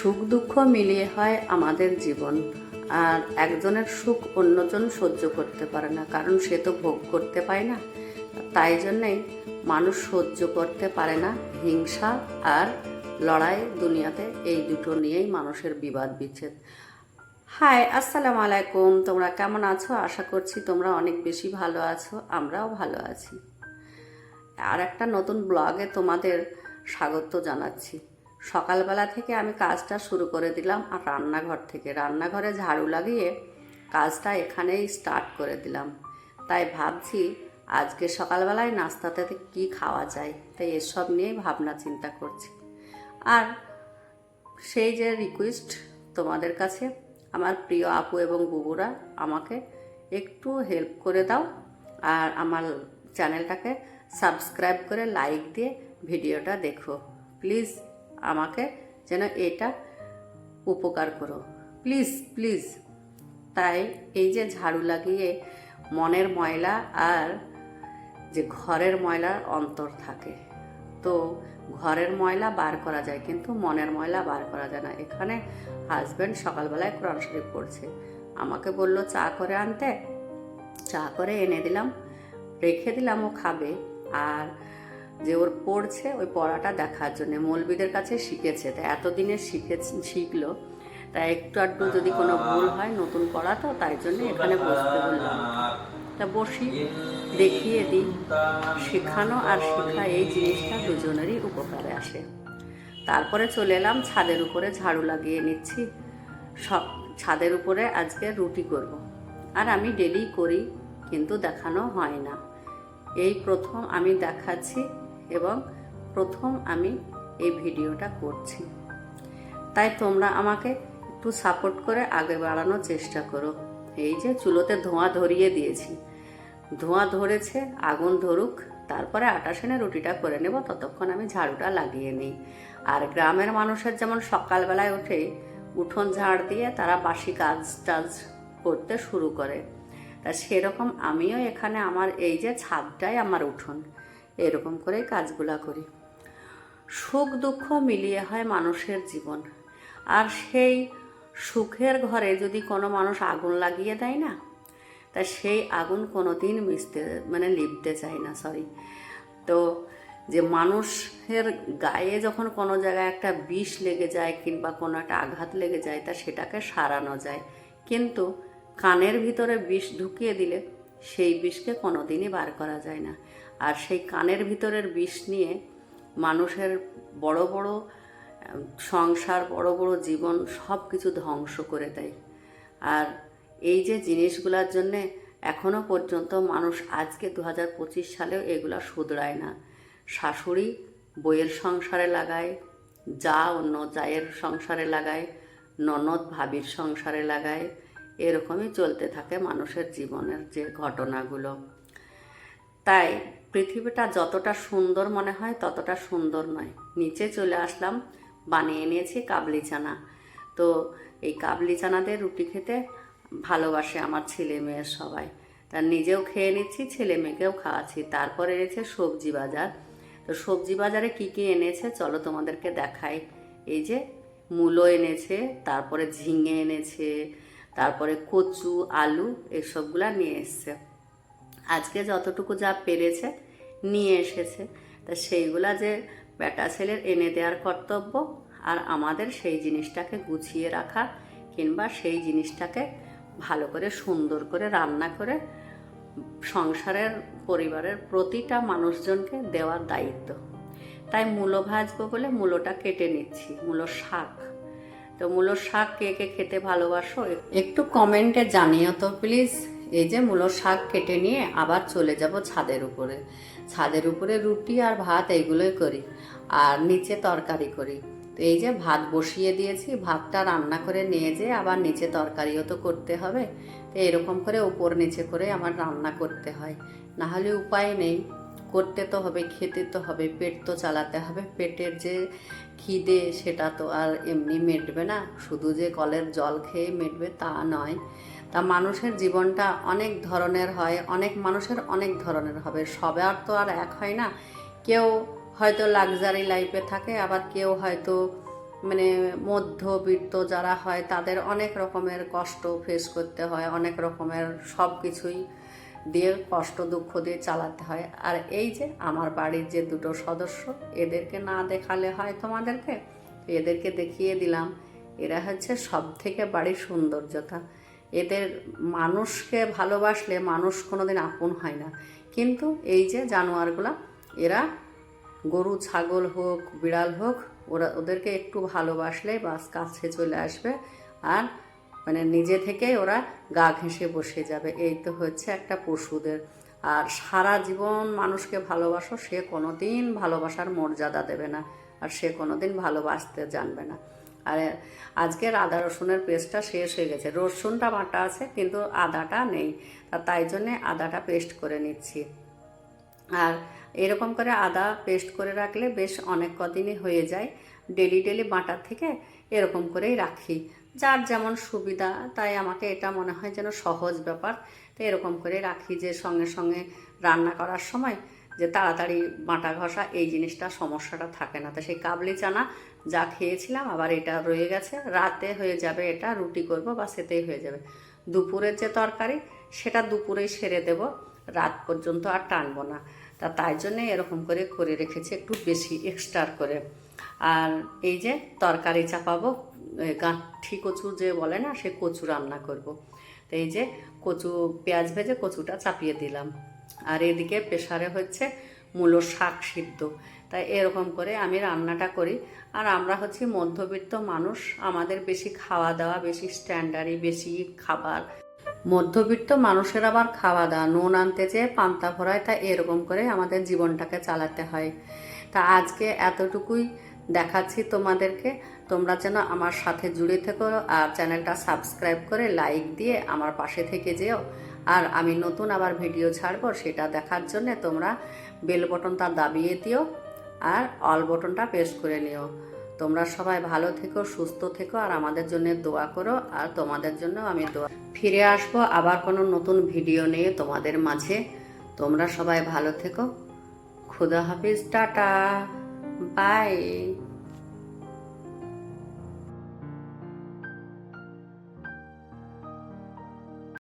সুখ দুঃখ মিলিয়ে হয় আমাদের জীবন। আর একজনের সুখ অন্যজন সহ্য করতে পারে না, কারণ সে তো ভোগ করতে পায় না। তাই জন্যেই মানুষ সহ্য করতে পারে না হিংসা আর লড়াই দুনিয়াতে, এই দুটো নিয়েই মানুষের বিবাদ বিচ্ছেদ। হাই, আসসালামু আলাইকুম। তোমরা কেমন আছো? আশা করছি তোমরা অনেক বেশি ভালো আছো, আমরাও ভালো আছি। আর একটা নতুন ব্লগে তোমাদের স্বাগত জানাচ্ছি। সকালবেলা থেকে আমি কাজটা শুরু করে দিলাম আর রান্নাঘর থেকে। রান্নাঘরে ঝাড়ু লাগিয়ে কাজটা এখানেই স্টার্ট করে দিলাম। তাই ভাবছি আজকে সকালবেলায় নাস্তাতে কি খাওয়া যায়? তাই এসব নিয়েই ভাবনা চিন্তা করছি। আর সেই যে রিকোয়েস্ট তোমাদের কাছে, আমার প্রিয় আপু এবং বুবুরা, আমাকে একটু হেল্প করে দাও আর আমার চ্যানেলটাকে সাবস্ক্রাইব করে লাইক দিয়ে ভিডিওটা দেখো। প্লিজ আমাকে যেন এটা উপকার করো। Please please. তাই এই যে ঝাড়ু লাগিয়ে মনের ময়লা আর যে ঘরের ময়লার অন্তর থাকে, তো ঘরের ময়লা বার করা যায়, কিন্তু মনের ময়লা বার করা যায় না। এখানে হাজব্যান্ড সকালবেলায় কোরআন শরীফ পড়ছে। আমাকে বলল, চা করে আনতে? চা করে এনে দিলাম, রেখে দিলাম, ও খাবে। আর যে ওর পড়ছে, ওই পড়াটা দেখার জন্য। মৌলবিদের কাছে শিখেছে, তা এতদিনে শিখে, শিখলো। তা একটু আধটু যদি কোনো ভুল হয় নতুন পড়া তো তাই জন্য এখানে বসতে বললাম। তা বসি, দেখিয়ে দিই। শেখানো আর শেখা এই জিনিসটা দুজনেরই উপকারে আসে। তারপরে চলে এলাম, ছাদের উপরে ঝাড়ু লাগিয়ে নিচ্ছি। সব, ছাদের উপরে আজকে রুটি করব। আর আমি ডেলি করি, কিন্তু দেখানো হয় না। এই প্রথম আমি দেখাচ্ছি এবং প্রথম আমি এই ভিডিওটা করছি। তাই তোমরা আমাকে একটু সাপোর্ট করে আগে বাড়ানোর চেষ্টা করো। এই যে চুলোতে ধোঁয়া ধরিয়ে দিয়েছি। ধোঁয়া ধরেছে, আগুন ধরুক, তারপরে আটা সেনে রুটিটা করে নেব, ততক্ষণ আমি ঝাড়ুটা লাগিয়ে নিই। আর গ্রামের মানুষের যেমন সকালবেলায় উঠে উঠোন ঝাড় দিয়ে তারা বাসি কাজ টাজ করতে শুরু করে, তা সেরকম আমিও এখানে আমার এই যে ছাদটাই আমার উঠোন। এরকম করেই কাজগুলা করি। সুখ দুঃখ মিলিয়ে হয় মানুষের জীবন। আর সেই সুখের ঘরে যদি কোনো মানুষ আগুন লাগিয়ে দেয় না, তা সেই আগুন কোনো দিন মিশতে মানে লিপতে চায় না সরি তো যে মানুষের গায়ে যখন কোনো জায়গায় একটা বিষ লেগে যায় কিংবা কোনো একটা আঘাত লেগে যায়, তা সেটাকে সারানো যায়। কিন্তু কানের ভিতরে বিষ ঢুকিয়ে দিলে সেই বিষকে কোনো দিনই বার করা যায় না। আর সেই কানের ভিতরের বিষ নিয়ে মানুষের বড় বড় সংসার, বড় বড় জীবন সব কিছু ধ্বংস করে দেয়। আর এই যে জিনিসগুলোর জন্যে এখনও পর্যন্ত মানুষ আজকে দু হাজার পঁচিশ সালেও এগুলো শুধরায় না। শাশুড়ি বইয়ের সংসারে লাগায়, যা অন্য জায়ের সংসারে লাগায়, ননদ ভাবির সংসারে লাগায় এরকমই চলতে থাকে মানুষের জীবনের যে ঘটনাগুলো। তাই পৃথিবীটা যতটা সুন্দর মনে হয় ততটা সুন্দর নয়। নিচে চলে আসলাম, বানিয়ে নিয়েছি কাবলি চানা তো এই কাবলি চানাতে রুটি খেতে ভালোবাসে আমার ছেলে মেয়ের সবাই। তার নিজেও খেয়ে নিচ্ছি, ছেলে মেয়েকেও খাওয়াচ্ছি। তারপরে এনেছে সবজি বাজার। তো সবজি বাজারে কি কি এনেছে চলো তোমাদেরকে দেখাই। এই যে মূলো এনেছে, তারপরে ঝিঙে এনেছে তারপরে কচু, আলু এসবগুলা নিয়ে এসছে। আজকে যতটুকু যা পেরেছে নিয়ে এসেছে। তা সেইগুলা যে বেটা ছেলের এনে দেওয়ার কর্তব্য আর আমাদের সেই জিনিসটাকে গুছিয়ে রাখা কিংবা সেই জিনিসটাকে ভালো করে, সুন্দর করে রান্না করে সংসারের, পরিবারের প্রতিটা মানুষজনকে দেওয়ার দায়িত্ব। তাই মূলো ভাজবো বলে মূলোটা কেটে নিচ্ছি, মূলো শাক। তো মূলো শাক কে কে খেতে ভালোবাসো একটু কমেন্টে জানিও তো, প্লিজ। এই যে মূলো শাক কেটে নিয়ে আবার চলে যাব ছাদের উপরে। ছাদের উপরে রুটি আর ভাত এইগুলোই করি, আর নিচে তরকারি করি। তো এই যে ভাত বসিয়ে দিয়েছি, ভাতটা রান্না করে নিয়ে যেয়ে আবার নিচে তরকারিও তো করতে হবে। তো এরকম করে উপর নিচে করে আমার রান্না করতে হয়। না হলে উপায় নেই। করতে তো হবে, খেতে তো হবে, পেট তো চালাতে হবে, পেটের যে খিদে সেটা তো আর এমনি মেটবে না। শুধু যে কলের জল খেয়ে মেটবে তা নয়, তা মানুষের জীবনটা অনেক ধরনের হয়, অনেক মানুষের অনেক ধরনের হবে। সবার তো আর এক হয় না। কেউ হয়তো লাক্সারি লাইফে থাকে, আবার কেউ হয়তো মানে মধ্যবিত্ত যারা হয়, তাদের অনেক রকমের কষ্ট ফেস করতে হয়, অনেক রকমের সব কিছুই দিয়ে কষ্ট দুঃখ দিয়ে চালাতে হয়। আর এই যে আমার বাড়ির যে দুটো সদস্য, এদেরকে না দেখালে হয় তোমাদেরকে? এদেরকে দেখিয়ে দিলাম। এরা হচ্ছে সব থেকে বাড়ির সৌন্দর্যতা। এদের মানুষকে ভালোবাসলে মানুষ কোনোদিন আপন হয় না। কিন্তু এই যে জানোয়ারগুলা, এরা গরু, ছাগল হোক, বিড়াল হোক, ওরা ওদেরকে একটু ভালোবাসলে বাস কাছে চলে আসবে। আর মানে নিজে থেকেই ওরা গা ঘেঁষে বসে যাবে। এই তো হচ্ছে একটা পশুদের। আর সারা জীবন মানুষকে ভালোবাসো, সে কোনোদিন ভালোবাসার মর্যাদা দেবে না আর সে কোনোদিন ভালোবাসতে জানবে না। আর আজকের আদা রসুনের পেস্টটা শেষ হয়ে গেছে। রসুনটা বাটা আছে, কিন্তু আদাটা নেই। তাই জন্যে আদাটা পেস্ট করে নিচ্ছি। আর এরকম করে আদা পেস্ট করে রাখলে বেশ অনেক কদিনই হয়ে যায়। ডেলি ডেলি বাটার থেকে এরকম করেই রাখি। যার যেমন সুবিধা, তাই আমাকে এটা মনে হয় যেন সহজ ব্যাপার। তো এরকম করে রাখি যে সঙ্গে সঙ্গে রান্না করার সময় যে তাড়াতাড়ি বাঁটা ঘষা, এই জিনিসটা সমস্যাটা থাকে না। তো সেই কাবলি চানা যা খেয়েছিলাম, আবার এটা রয়ে গেছে। রাতে হয়ে যাবে এটা, রুটি করব বা সেতেই হয়ে যাবে। দুপুরের যে তরকারি, সেটা দুপুরেই সেরে দেব। রাত পর্যন্ত আর টানবো না। তা তাই জন্যে এরকম করে করে রেখেছি একটু বেশি এক্সট্রা করে। আর এই যে তরকারি চাপাবো গাঁঠি কচু যে বলে না, সে কচু রান্না করব। তো এই যে কচু, পেঁয়াজ ভেজে কচুটা চাপিয়ে দিলাম। আর এদিকে প্রেশারে হচ্ছে মূলো শাক সিদ্ধ। তাই এরকম করে আমি রান্নাটা করি। আর আমরা হচ্ছি মধ্যবিত্ত মানুষ, আমাদের বেশি খাওয়া দাওয়া, বেশি স্ট্যান্ডার্ডই বেশি খাবার। মধ্যবিত্ত মানুষের আবার খাওয়া দাওয়া, নুন আনতে যেয়ে পান্তা ভরায়, তা এরকম করে আমাদের জীবনটাকে চালাতে হয়। তা আজকে এতটুকুই দেখাচ্ছি তোমাদেরকে। তোমরা যেন আমার সাথে জুড়ে থেকো আর চ্যানেলটা সাবস্ক্রাইব করে লাইক দিয়ে আমার পাশে থেকে যেও। আর আমি নতুন আবার ভিডিও ছাড়বো সেটা দেখার জন্যে তোমরা বেল বটনটা দাবিয়ে দিও আর অল বটনটা প্রেস করে নিও। তোমরা সবাই ভালো থেকো, সুস্থ থেকো আর আমাদের জন্য দোয়া করো আর তোমাদের জন্য আমি দোয়া ফিরে আসব। আবার কোনো নতুন ভিডিও নিয়ে তোমাদের মাঝে। তোমরা সবাই ভালো থেকো। খুদা হাফিজ, টাটা। বাই।